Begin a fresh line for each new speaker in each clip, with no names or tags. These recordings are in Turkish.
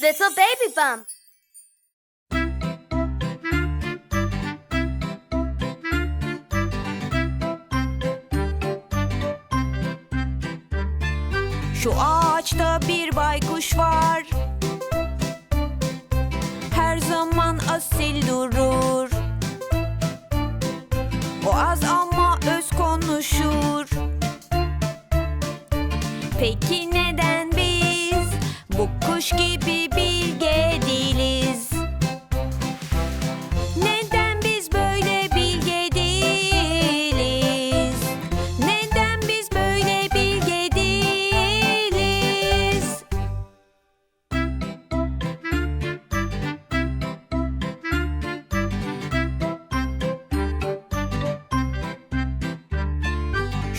Little baby bump.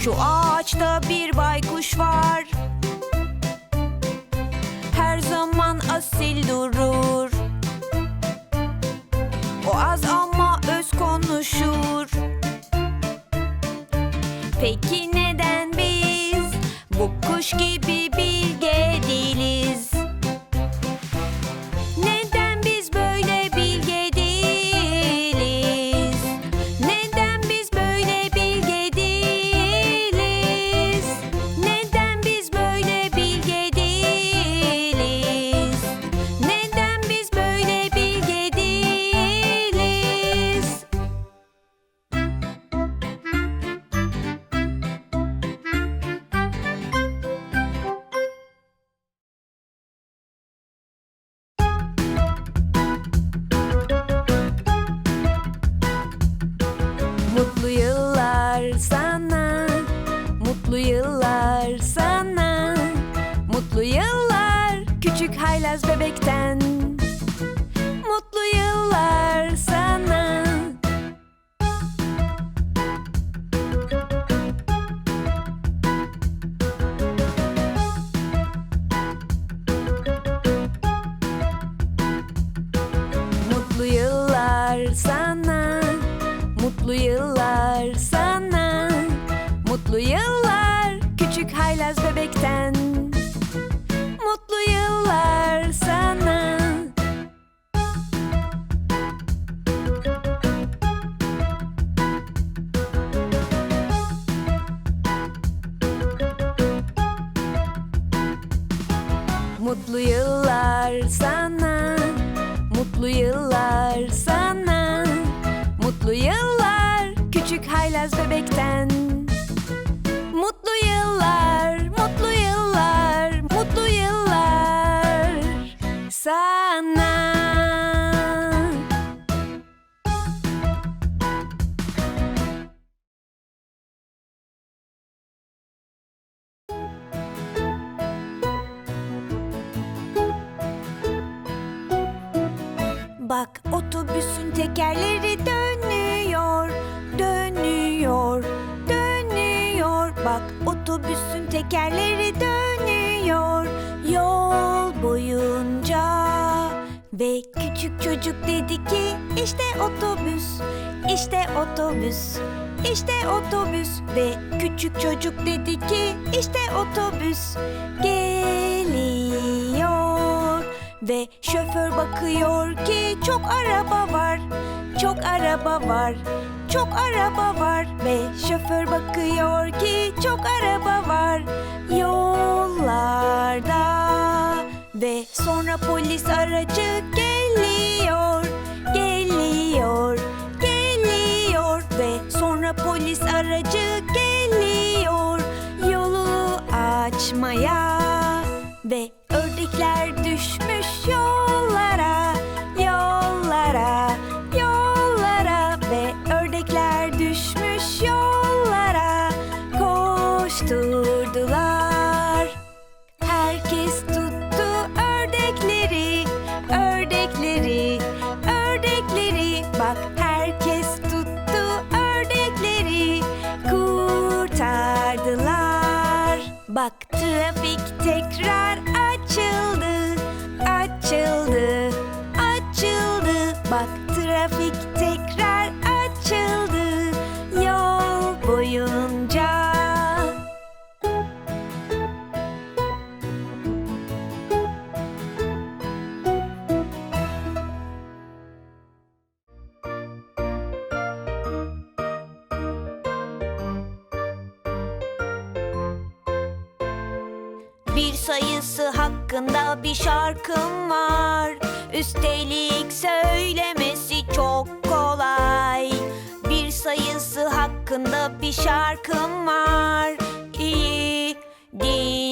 Şu ağaçta bir baykuş var. Her zaman asil durur. O az ama öz konuşur. Peki neden biz bu kuş gibi bilge otobüsün tekerleri dönüyor, dönüyor, dönüyor. Bak otobüsün tekerleri dönüyor yol boyunca. Ve küçük çocuk dedi ki işte otobüs, işte otobüs, işte otobüs. Ve küçük çocuk dedi ki işte otobüs geliyor. Ve şoför bakıyor ki çok araba var, çok araba var, çok araba var. Ve şoför bakıyor ki çok araba var yollarda. Ve sonra polis aracı geliyor, geliyor, geliyor. Ve sonra polis aracı geliyor yolu açmaya. Yollara, yollara, yollara. Ve ördekler düşmüş yollara, koşturdular. Herkes tuttu ördekleri, ördekleri, ördekleri. Bak herkes tuttu ördekleri, kurtardılar. Bak trafik tekrar sayısı hakkında bir şarkım var. İyi, değil.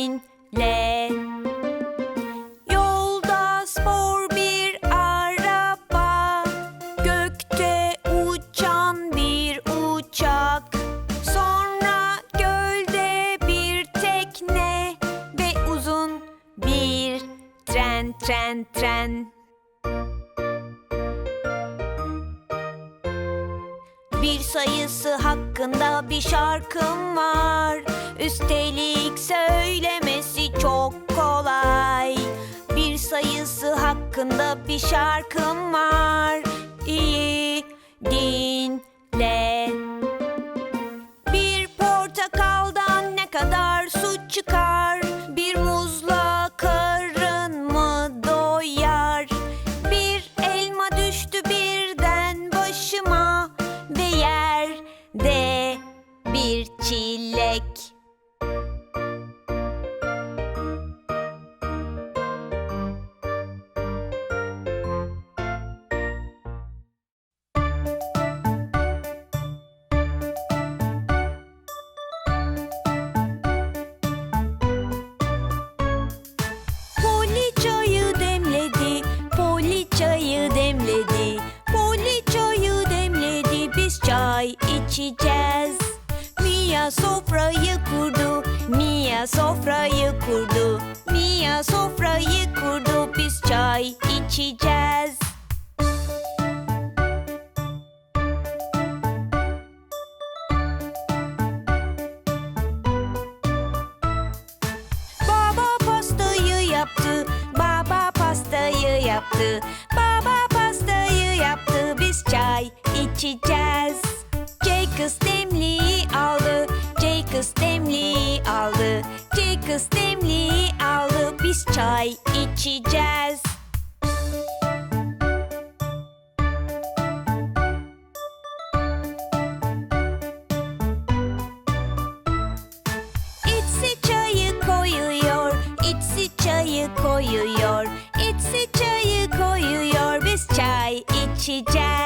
hakkında bir şarkım var. Üstelik söylemesi çok kolay. Bir sayısı hakkında bir şarkım var. İyi, değil Sofrayı kurdu. Mia sofrayı kurdu. Mia sofrayı kurdu. Biz çay içeceğiz. Baba pastayı yaptı. Baba pastayı yaptı. Baba pastayı yaptı. Biz çay içeceğiz. Jake ıstemliği aldı kız demliği aldı. C demliği aldı. Biz çay içeceğiz. İtsi çayı koyuyor İtsi çayı koyuyor. İtsi çayı koyuyor Biz çay içeceğiz.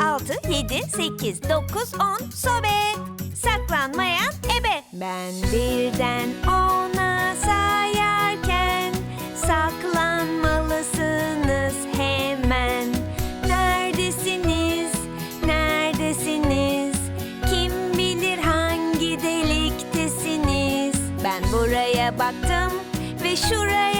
6, 7, 8, 9, 10 sobe. Saklanmayan ebe. Ben birden ona sayarken saklanmalısınız hemen. Neredesiniz? Neredesiniz? Kim bilir hangi deliktesiniz? Ben buraya baktım ve şuraya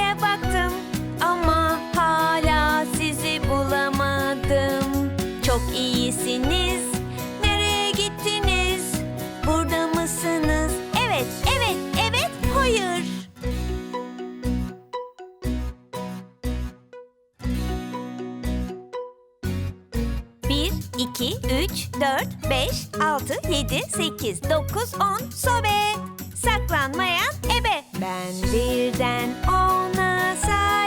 3, 4, 5, 6, 7, 8, 9, 10 sobe. Saklanmayan ebe. Ben birden ona saklandım.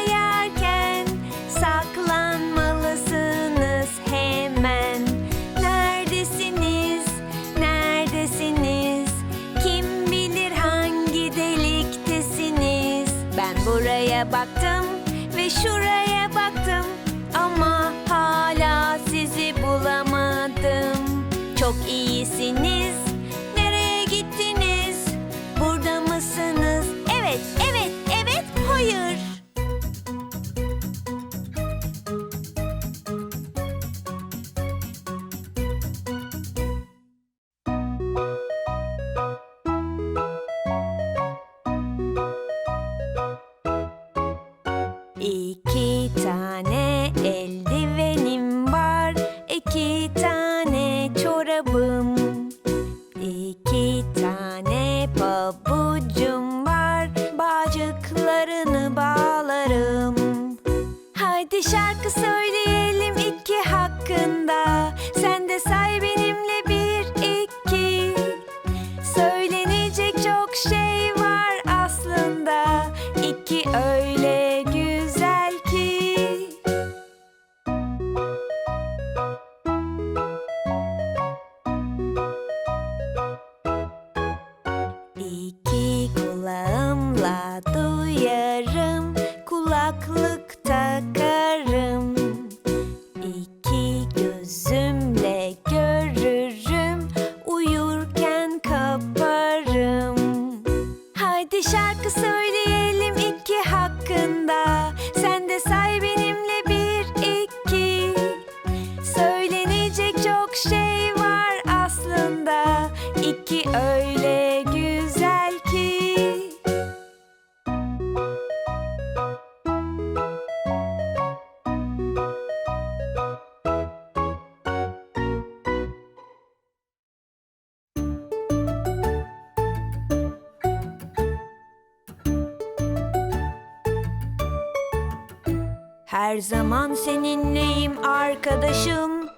Her zaman seninleyim arkadaşım.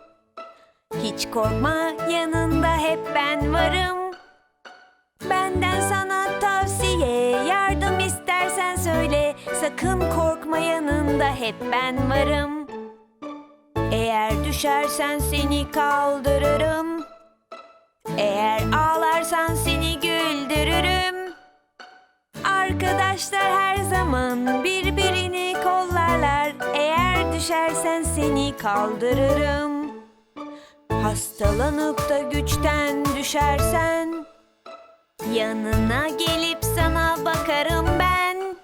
Hiç korkma yanında hep ben varım. Benden sana tavsiye yardım istersen söyle. Sakın korkma yanında hep ben varım. Eğer düşersen seni kaldırırım. Eğer ağlarsan seni güldürürüm. Arkadaşlar her zaman birbirini düşersen seni kaldırırım. Hastalanıp da güçten düşersen yanına gelip sana bakarım ben.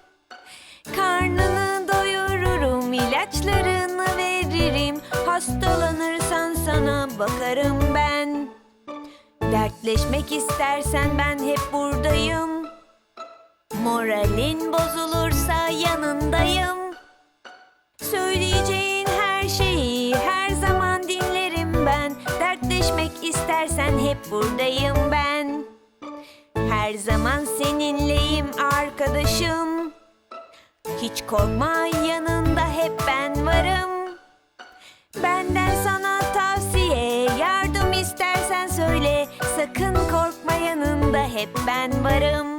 Karnını doyururum, ilaçlarını veririm. Hastalanırsan sana bakarım ben. Dertleşmek istersen ben hep buradayım. Moralin bozulursa yanındayım. Söyleyeceğin her şeyi her zaman dinlerim ben. Dertleşmek istersen hep buradayım ben. Her zaman seninleyim arkadaşım. Hiç korkma yanında hep ben varım. Benden sana tavsiye, yardım istersen söyle. Sakın korkma yanında hep ben varım.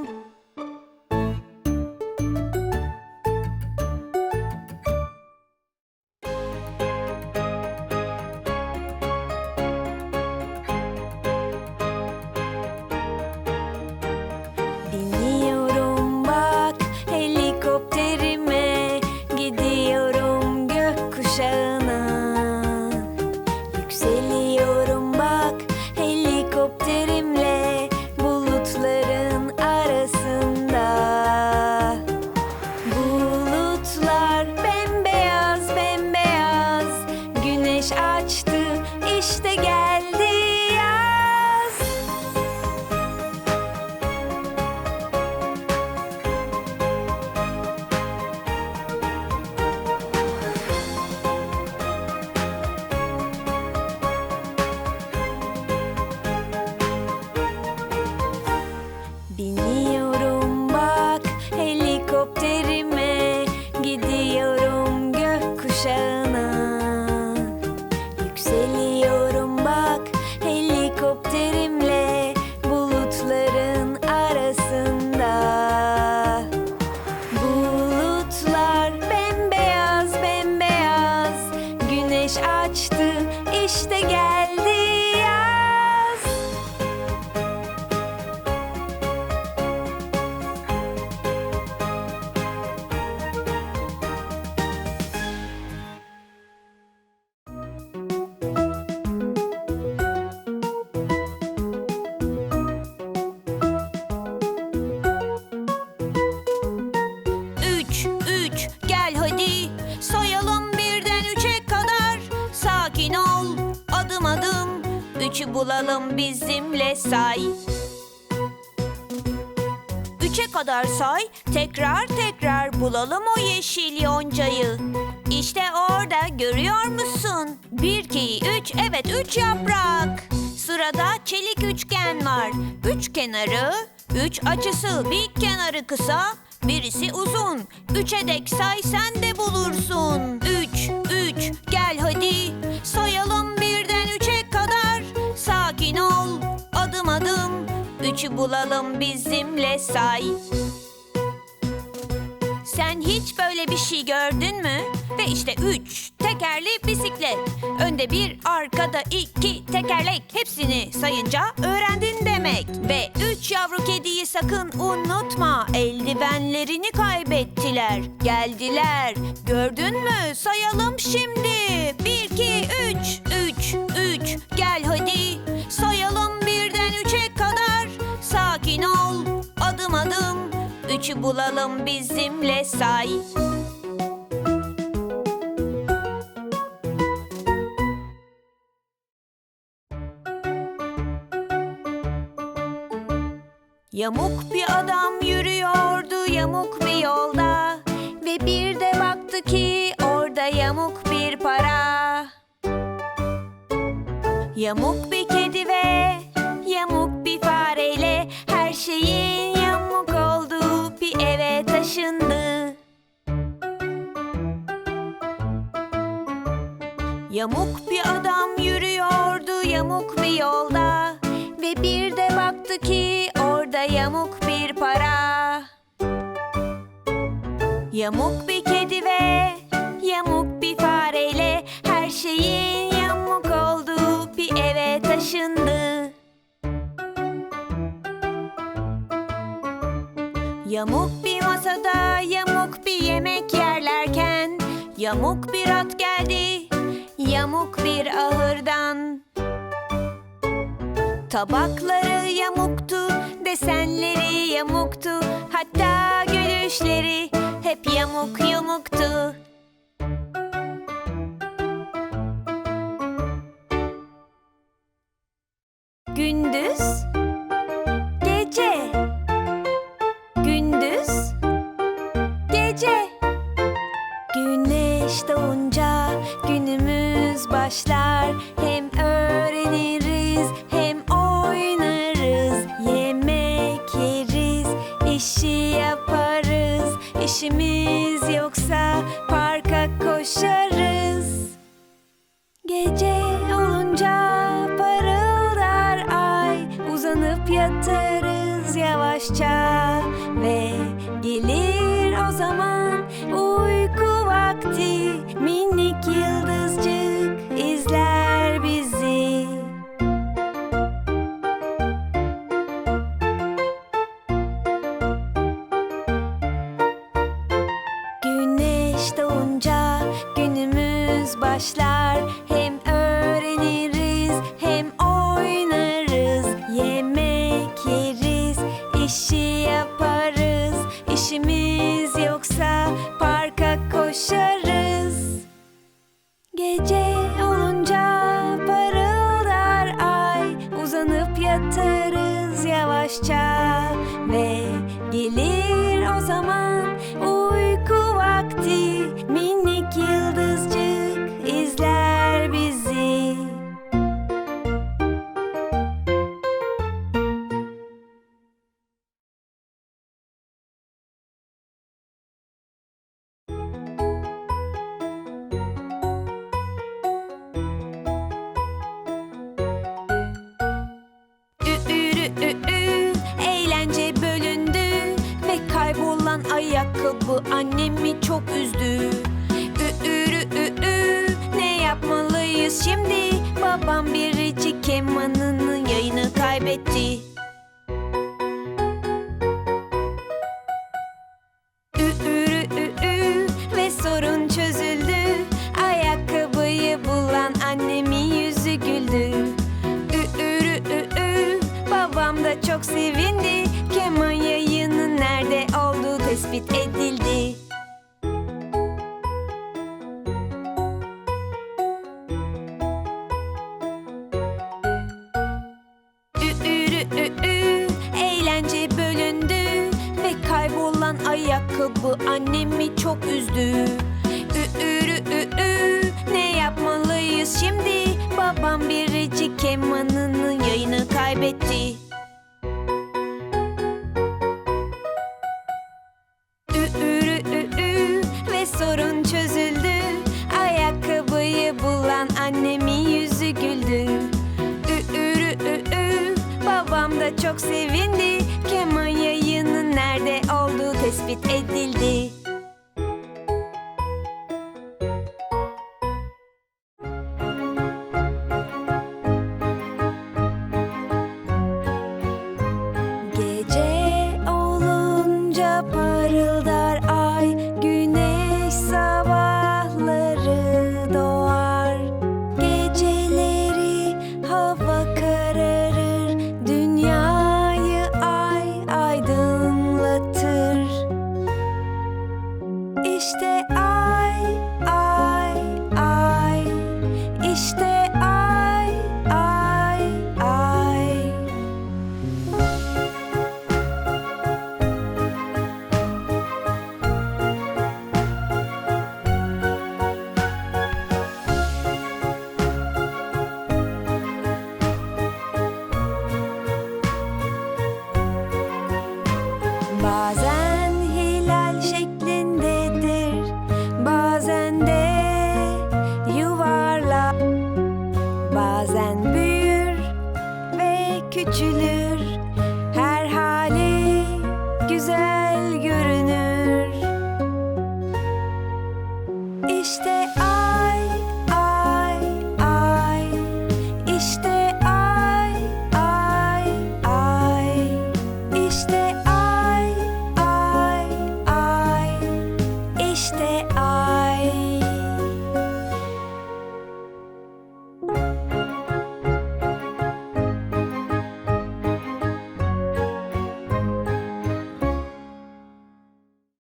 Üçü bulalım bizimle say. Üçe kadar say, tekrar tekrar bulalım o yeşil yoncayı. İşte orada görüyor musun? Bir, iki, üç, evet üç yaprak. Sırada çelik üçgen var. Üç kenarı, üç açısı, bir kenarı kısa, birisi uzun. Üçe dek say sen de bulursun. Üç, Üçü bulalım bizimle say. Sen hiç böyle bir şey gördün mü? Ve işte üç tekerli bisiklet. Önde bir, arkada iki tekerlek. Hepsini sayınca öğrendin demek. Ve üç yavru kediyi sakın unutma. Eldivenlerini kaybettiler. Geldiler. Gördün mü? Sayalım şimdi. Bir, iki, üç. Üç, üç. Gel hadi. Üçü bulalım bizimle say. Yamuk bir adam yürüyordu yamuk bir yolda Ve bir de baktı ki orada yamuk bir para Yamuk bir Yamuk bir adam yürüyordu yamuk bir yolda. Ve bir de baktı ki orada yamuk bir para. Yamuk bir kedi ve yamuk bir fareyle Her şeyin yamuk olduğu bir eve taşındı. Yamuk bir masada yamuk bir yemek yerlerken Yamuk bir at geldi yamuk bir ahırdan. Tabakları yamuktu, desenleri yamuktu Hatta gülüşleri hep yamuk yumuktu. Gündüz した。ü, ü. Eğlence bölündü ve kaybolan ayakkabı annemi çok üzdü. Ü, ürü, ü, ü. Ne yapmalıyız şimdi? Babam biricik kemanının yayını kaybetti. ayakkabı annemi çok üzdü. Ü ne yapmalıyız şimdi? Babam biricik kemanının yayını kaybetti.